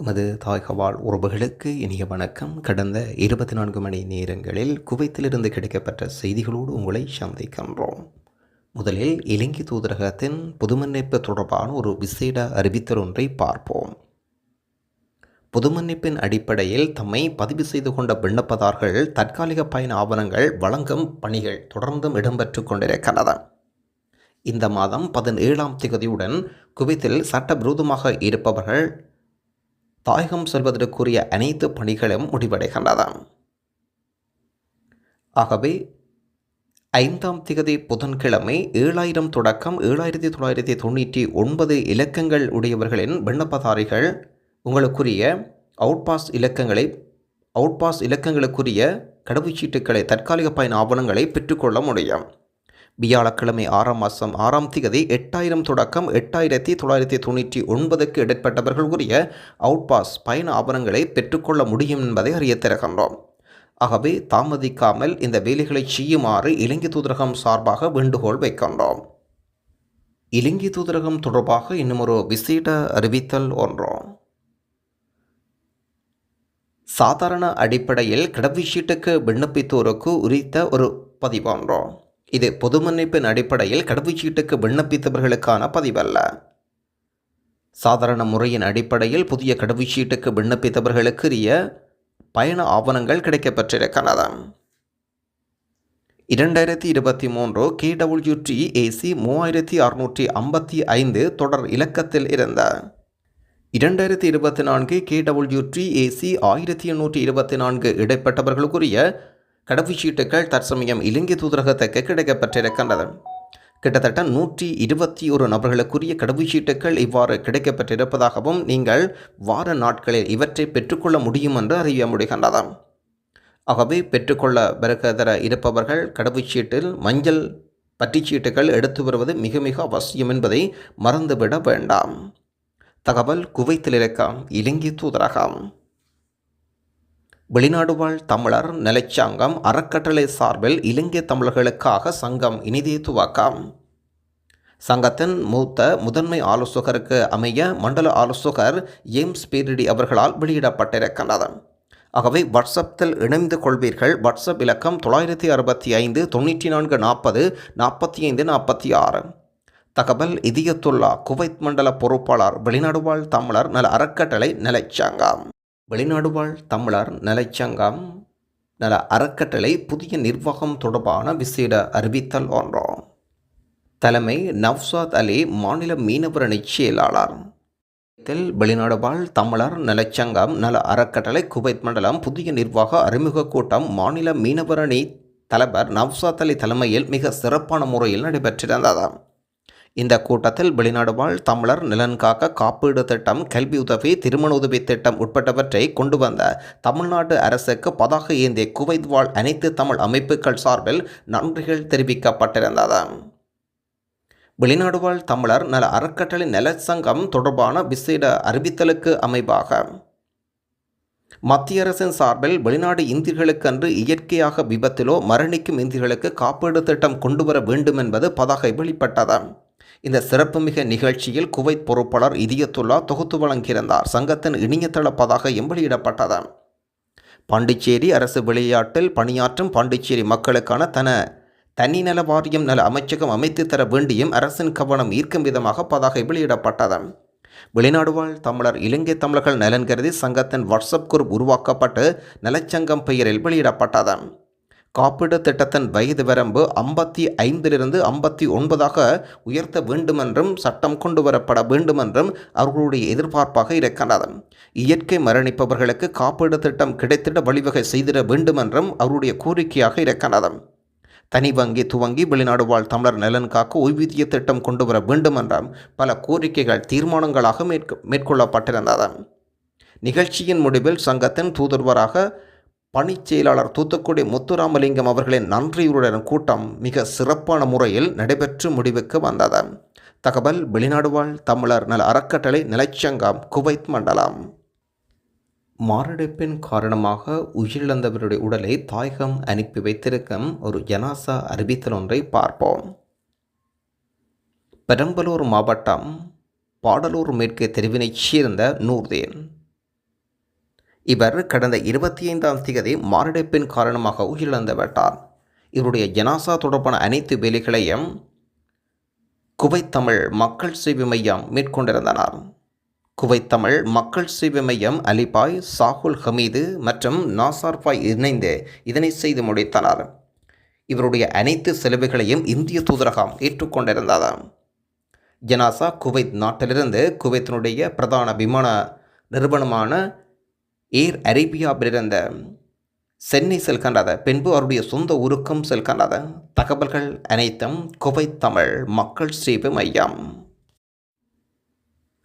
எமது தாய்கவால் உறவுகளுக்கு இனிய வணக்கம். கடந்த இருபத்தி நான்கு மணி நேரங்களில் குவைத்திலிருந்து கிடைக்கப்பட்ட செய்திகளோடு உங்களை சந்திக்கின்றோம். முதலில் இலங்கை தூதரகத்தின் பொதுமன்னிப்பு தொடர்பான ஒரு விசேட அறிவித்தல் ஒன்றை பார்ப்போம். பொதுமன்னிப்பின் அடிப்படையில் தம்மை பதிவு செய்து கொண்ட விண்ணப்பதார்கள் தற்காலிக பயண ஆவணங்கள் வழங்கும் பணிகள் தொடர்ந்தும் இடம்பெற்று கொண்டிருக்கிறது. இந்த மாதம் பதினேழாம் திகதியுடன் குவைத்தில் சட்டவிரோதமாக இருப்பவர்கள் தாயகம் செல்வதற்குரிய அனைத்து பணிகளும் முடிவடைகின்றன. ஆகவே ஐந்தாம் திகதி புதன்கிழமை ஏழாயிரம் தொடக்கம் ஏழாயிரத்தி தொள்ளாயிரத்தி தொண்ணூற்றி ஒன்பது இலக்கங்கள் உடையவர்களின் விண்ணப்பதாரிகள் உங்களுக்குரிய அவுட்பாஸ் இலக்கங்களை அவுட்பாஸ் இலக்கங்களுக்குரிய கடவுச்சீட்டுகளை தற்காலிக பயன் ஆவணங்களை பெற்றுக்கொள்ள முடியும். வியாழக்கிழமை ஆறாம் மாதம் ஆறாம் திகதி எட்டாயிரம் தொடக்கம் எட்டாயிரத்தி தொள்ளாயிரத்தி தொண்ணூற்றி ஒன்பதுக்கு இடைப்பட்டவர்கள் உரிய அவுட்பாஸ் பயண ஆவணங்களை பெற்றுக்கொள்ள முடியும் என்பதை அறிய தருகின்றோம். ஆகவே தாமதிக்காமல் இந்த வேலைகளை செய்யுமாறு இலங்கை தூதரகம் சார்பாக வேண்டுகோள் வைக்கின்றோம். இலங்கை தூதரகம் தொடர்பாக இன்னும் ஒரு விசேட அறிவித்தல் ஒன்றோம் சாதாரண அடிப்படையில் கடவுச்சீட்டுக்கு விண்ணப்பித்தோருக்கு உரித்த ஒரு பதிவான்றோம் இது பொது மன்னிப்பின் அடிப்படையில் கடவுச்சீட்டுக்கு விண்ணப்பித்தவர்களுக்கான பதிவல்ல. சாதாரண முறையின் அடிப்படையில் புதிய கடவுச்சீட்டுக்கு விண்ணப்பித்தவர்களுக்குரிய பயண ஆவணங்கள் கிடைக்கப்பெற்றிருக்கிறது. இரண்டாயிரத்தி இருபத்தி மூன்று கேடபிள்யூடி ஏசி மூவாயிரத்தி அறுநூற்றி ஐம்பத்தி ஐந்து தொடர் இலக்கத்தில் இருந்த. இரண்டாயிரத்தி இருபத்தி நான்கு கேடபிள்யூடி ஏசி ஆயிரத்தி எண்ணூற்றி இருபத்தி நான்கு இடைப்பட்டவர்களுக்குரிய கடவுச்சீட்டுகள் தற்சமயம் இலங்கை தூதரகத்துக்கு கிடைக்கப்பட்டிருக்கின்றது கிட்டத்தட்ட நூற்றி இருபத்தி ஒரு நபர்களுக்குரிய கடவுச்சீட்டுகள் இவ்வாறு கிடைக்கப்பட்டிருப்பதாகவும் நீங்கள் வார நாட்களில் இவற்றை பெற்றுக்கொள்ள முடியும் என்று அறிய முடிகின்றது. ஆகவே பெற்றுக்கொள்ள பிறகுதர இருப்பவர்கள் கடவுச்சீட்டில் மஞ்சள் பட்டிச்சீட்டுகள் எடுத்து வருவது மிக மிக அவசியம் என்பதை மறந்துவிட வேண்டாம். தகவல் குவைத்தில் இருக்க இலங்கை தூதரகம். வெளிநாடு வாழ் தமிழர் நிலைச்சாங்கம் அறக்கட்டளை சார்பில் இலங்கை தமிழர்களுக்காக சங்கம் இனிதே துவக்கம். சங்கத்தின் மூத்த முதன்மை ஆலோசகருக்கு அமைய மண்டல ஆலோசகர் எய்ம்ஸ் பீரிடி அவர்களால் வெளியிடப்பட்டிருக்கின்றது. ஆகவே வாட்ஸ்அப்பில் இணைந்து கொள்வீர்கள். வாட்ஸ்அப் இலக்கம் தொள்ளாயிரத்தி அறுபத்தி ஐந்து தொண்ணூற்றி நான்கு நாற்பது நாற்பத்தி ஐந்து நாற்பத்தி ஆறு. தகவல் இதயத்துல்லா குவைத் மண்டல பொறுப்பாளர் வெளிநாடு வாழ் தமிழர் நல அறக்கட்டளை நிலைச்சாங்கம். வெளிநாடு வாழ் தமிழர் நலச்சங்கம் நல அறக்கட்டளை புதிய நிர்வாகம் தொடர்பான விசேட அறிவித்தல் ஒன்றாம். தலைமை நவ்சாத் அலி மாநில மீனவர் அணி செயலாளர். வெளிநாடு வாழ் தமிழர் நலச்சங்கம் நல அறக்கட்டளை குவைத் மண்டலம் புதிய நிர்வாக அறிமுக கூட்டம் மாநில மீனவர் அணி தலைவர் நவ்சாத் அலி தலைமையில் மிக சிறப்பான முறையில் நடைபெற்றிருந்ததாம் இந்த கூட்டத்தில் வெளிநாடு வாழ் தமிழர் நிலன் காக்க காப்பீடு திட்டம் கல்வி உதவி திருமண உதவி திட்டம் உட்பட்டவற்றை கொண்டு வந்த தமிழ்நாடு அரசுக்கு பதாக ஏந்திய குவைத் வாழ் அனைத்து தமிழ் அமைப்புகள் சார்பில் நன்றிகள் தெரிவிக்கப்பட்டிருந்தது. வெளிநாடு வாழ் தமிழர் நல அறக்கட்டளை நலச்சங்கம் சங்கம் தொடர்பான விசேட அறிவித்தலுக்கு அமைவாக. மத்திய அரசின் சார்பில் வெளிநாடு இந்தியர்களுக்கன்று இயற்கையாக விபத்திலோ மரணிக்கும் இந்தியர்களுக்கு காப்பீடு திட்டம் கொண்டு வர வேண்டும் என்பது பதாகை வெளிப்பட்டது. இந்த சிறப்புமிக நிகழ்ச்சியில் குவைத் பொறுப்பாளர் இதயத்துல்லா தொகுத்து வழங்கியிருந்தார். சங்கத்தின் இணையதள பதாகையும் வெளியிடப்பட்டது பாண்டிச்சேரி அரசு விளையாட்டில் பணியாற்றும் பாண்டிச்சேரி மக்களுக்கான தன தனிநல வாரியம் நல அமைச்சகம் அமைத்து தர வேண்டியும் அரசின் கவனம் ஈர்க்கும் விதமாக பதாகை வெளியிடப்பட்டது. வெளிநாடு வாழ் தமிழர் இலங்கை தமிழர்கள் நலன் கருதி சங்கத்தின் வாட்ஸ்அப் குரூப் உருவாக்கப்பட்டு நலச்சங்கம் பெயரில் வெளியிடப்பட்டது. காப்பீடு திட்டத்தின் வயது வரம்பு ஐம்பத்தி ஐந்திலிருந்து ஐம்பத்தி ஒன்பதாக உயர்த்த வேண்டுமென்றும் சட்டம் கொண்டு வரப்பட வேண்டுமென்றும் அவர்களுடைய எதிர்பார்ப்பாக இருக்கின்றது. இயற்கை மரணிப்பவர்களுக்கு காப்பீடு திட்டம் கிடைத்திட வழிவகை செய்திட வேண்டுமென்றும் அவருடைய கோரிக்கையாக இருக்கின்றது. தனி வங்கி துவங்கி வெளிநாடு வாழ் தமிழர் நலன் காக்க ஓய்வூதிய திட்டம் கொண்டு வர வேண்டுமென்றும் பல கோரிக்கைகள் தீர்மானங்களாக மேற்க மேற்கொள்ளப்பட்டிருந்தது. நிகழ்ச்சியின் முடிவில் சங்கத்தின் தூதுவராக பணிச் செயலாளர் தூத்துக்குடி முத்துராமலிங்கம் அவர்களின் நன்றியுடன் கூட்டம் மிக சிறப்பான முறையில் நடைபெற்று முடிவுக்கு வந்தது. தகவல் வெளிநாடு வாழ் தமிழர் நல அறக்கட்டளை நிலைச்சங்கம் குவைத் மண்டலம். மாரடைப்பின் காரணமாக உயிரிழந்தவருடைய உடலை தாயகம் அனுப்பி வைத்திருக்கும் ஒரு ஜனாசா அறிவித்தல் ஒன்றை பார்ப்போம். பெரம்பலூர் மாவட்டம் பாடலூர் மேற்கு தெருவினைச் சேர்ந்த நூர்தேன். இவர் கடந்த இருபத்தி ஐந்தாம் தேதி மாரடைப்பின் காரணமாக உயிரிழந்துவிட்டார் இவருடைய ஜனாசா தொடர்பான அனைத்து வேலைகளையும் குவைத் தமிழ் மக்கள் சேவை மையம் மேற்கொண்டிருந்தனர். குவைத் தமிழ் மக்கள் சேவை மையம் அலிபாய் சாகுல் ஹமீது மற்றும் நாசார்பாய் இணைந்து இதனை செய்து முடித்தனர். இவருடைய அனைத்து செலவுகளையும் இந்திய தூதரகம் ஏற்றுக்கொண்டிருந்தது. ஜனாசா குவைத் நாட்டிலிருந்து குவைத்தினுடைய பிரதான விமான நிறுவனமான ஏர் அரேபியாவிலிருந்த சென்னை செல்கின்றது பின்பு அவருடைய சொந்த உருக்கம் செல்கின்றது தகவல்கள் அனைத்தும் குவை தமிழ் மக்கள் சேவை மையம்.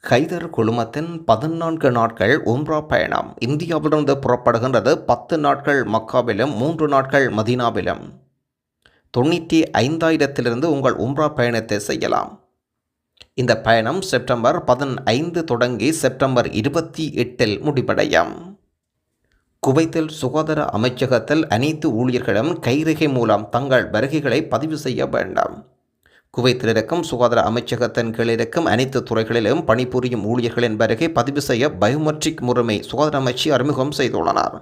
ஹைதர் குழுமத்தின் பதினான்கு நாட்கள் உம்ரா பயணம். இந்தியாவிலிருந்து புறப்படுகின்றது பத்து நாட்கள் மக்காவிலும் மூன்று நாட்கள் மதீனாவிலும். தொண்ணூற்றி ஐந்தாயிரத்திலிருந்து உங்கள் உம்ரா பயணத்தை செய்யலாம். இந்த பயணம் செப்டம்பர் பதினைந்து தொடங்கி செப்டம்பர் இருபத்தி எட்டில் முடிவடையும். குவைத்தில் சுகாதார அமைச்சகத்தில் அனைத்து ஊழியர்களும் கைரேகை மூலம் தங்கள் வருகைகளை பதிவு செய்ய வேண்டாம். குவைத்தில் இருக்கும் சுகாதார அமைச்சகத்தின் கீழ் இருக்கும் அனைத்து துறைகளிலும் பணிபுரியும் ஊழியர்களின் வருகை பதிவு செய்ய பயோமெட்ரிக் முறைமை சுகாதார அமைச்சு அறிமுகம் செய்துள்ளனர்.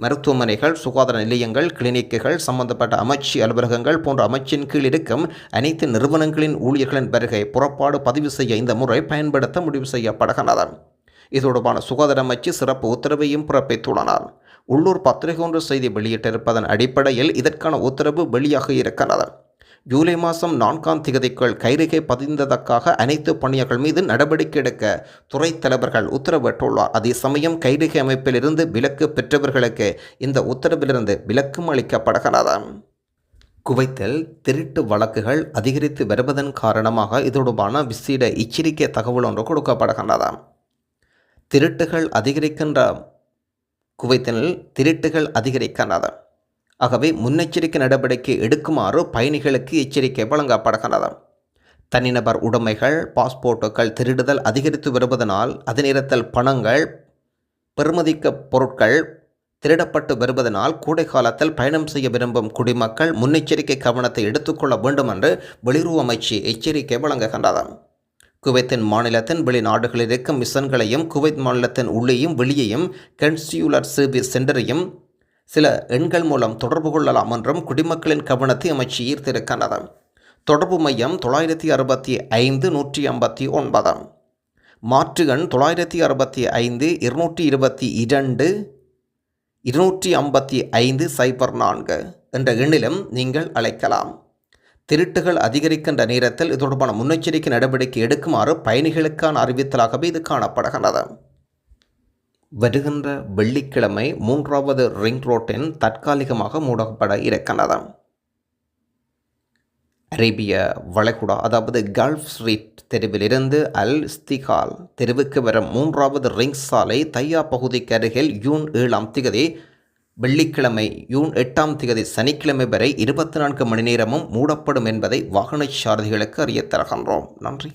மருத்துவமனைகள் சுகாதார நிலையங்கள் கிளினிக்குகள் சம்பந்தப்பட்ட அமைச்சு அலுவலகங்கள் போன்ற அமைச்சின் கீழ் இருக்கும் அனைத்து நிறுவனங்களின் ஊழியர்களின் வருகை புறப்பாடு பதிவு செய்ய இந்த முறை பயன்படுத்த முடிவு செய்யப்படுகின்றன இது தொடர்பான சுகாதார அமைச்சு சிறப்பு உத்தரவையும் பிறப்பித்துள்ளனர். உள்ளூர் பத்திரிகை ஒன்று செய்தி வெளியிட்டிருப்பதன் அடிப்படையில் இதற்கான உத்தரவு வெளியாக இருக்கிறது. ஜூலை மாதம் நான்காம் திகதிக்குள் கைரேகை பதிந்ததற்காக அனைத்து பணியர்கள் மீது நடவடிக்கை எடுக்க துறை தலைவர்கள் உத்தரவிட்டுள்ளார். அதே சமயம் கைரேகை அமைப்பிலிருந்து விலக்கு பெற்றவர்களுக்கு இந்த உத்தரவிலிருந்து விலக்கும் அளிக்கப்படுகிறது. குவைத்தில் திருட்டு வழக்குகள் அதிகரித்து வருவதன் காரணமாக இதோடுபான விசேட எச்சரிக்கை தகவல் ஒன்று கொடுக்கப்படுகின்றது. திருட்டுகள் அதிகரிக்கின்ற குவைத்தினில் திருட்டுகள் அதிகரிக்கின்றது ஆகவே முன்னெச்சரிக்கை நடவடிக்கை எடுக்குமாறு பயணிகளுக்கு எச்சரிக்கை வழங்கப்படுகிறது. தனிநபர் உடைமைகள் பாஸ்போர்ட்டுகள் திருடுதல் அதிகரித்து வருவதனால் அதே நேரத்தில் பணங்கள் பெறுமதிக்க பொருட்கள் திருடப்பட்டு வருவதனால் கூடை காலத்தில் பயணம் செய்ய விரும்பும் குடிமக்கள் முன்னெச்சரிக்கை கவனத்தை எடுத்துக்கொள்ள வேண்டும் என்று வெளியுறவு அமைச்சு எச்சரிக்கை வழங்குகின்றது. குவைத்தின் மாநிலத்தின் வெளிநாடுகளில் இருக்கும் மிஷன்களையும் குவைத் மாநிலத்தின் உள்ளேயும் வெளியேயும் கன்சியூலர் சர்வீஸ் சென்டரையும் சில எண்கள் மூலம் தொடர்பு கொள்ளலாம் என்றும் குடிமக்களின் கவனத்தை அமைச்சு ஈர்த்திருக்கிறது தொடர்பு மையம் தொள்ளாயிரத்தி அறுபத்தி ஐந்து நூற்றி ஐம்பத்தி ஒன்பது. மாற்று எண் தொள்ளாயிரத்தி அறுபத்தி ஐந்து இருநூற்றி இருபத்தி இரண்டு இருநூற்றி ஐம்பத்தி ஐந்து சைபர் நான்கு என்ற எண்ணிலும் நீங்கள் அழைக்கலாம். திருட்டுகள் அதிகரிக்கின்ற நேரத்தில் இது தொடர்பான முன்னெச்சரிக்கை நடவடிக்கை எடுக்குமாறு பயணிகளுக்கான அறிவித்தலாகவே இது காணப்படுகின்றது. வருகின்ற வெள்ளிக்கிழமை மூன்றாவது ரிங் ரோட்டின் தற்காலிகமாக மூடப்பட இருக்கின்றது. அரேபிய வளைகுடா அதாவது கல்ஃப் ஸ்ட்ரீட் தெருவிலிருந்து அல் ஸ்திகால் தெருவுக்கு வரும் மூன்றாவது ரிங் சாலை தையா பகுதிக்கு அருகில் ஜூன் ஏழாம் திகதி வெள்ளிக்கிழமை ஜூன் எட்டாம் திகதி சனிக்கிழமை வரை இருபத்தி நான்கு மணி நேரமும் மூடப்படும் என்பதை வாகன சாரதிகளுக்கு அறியத் தருகின்றோம். நன்றி.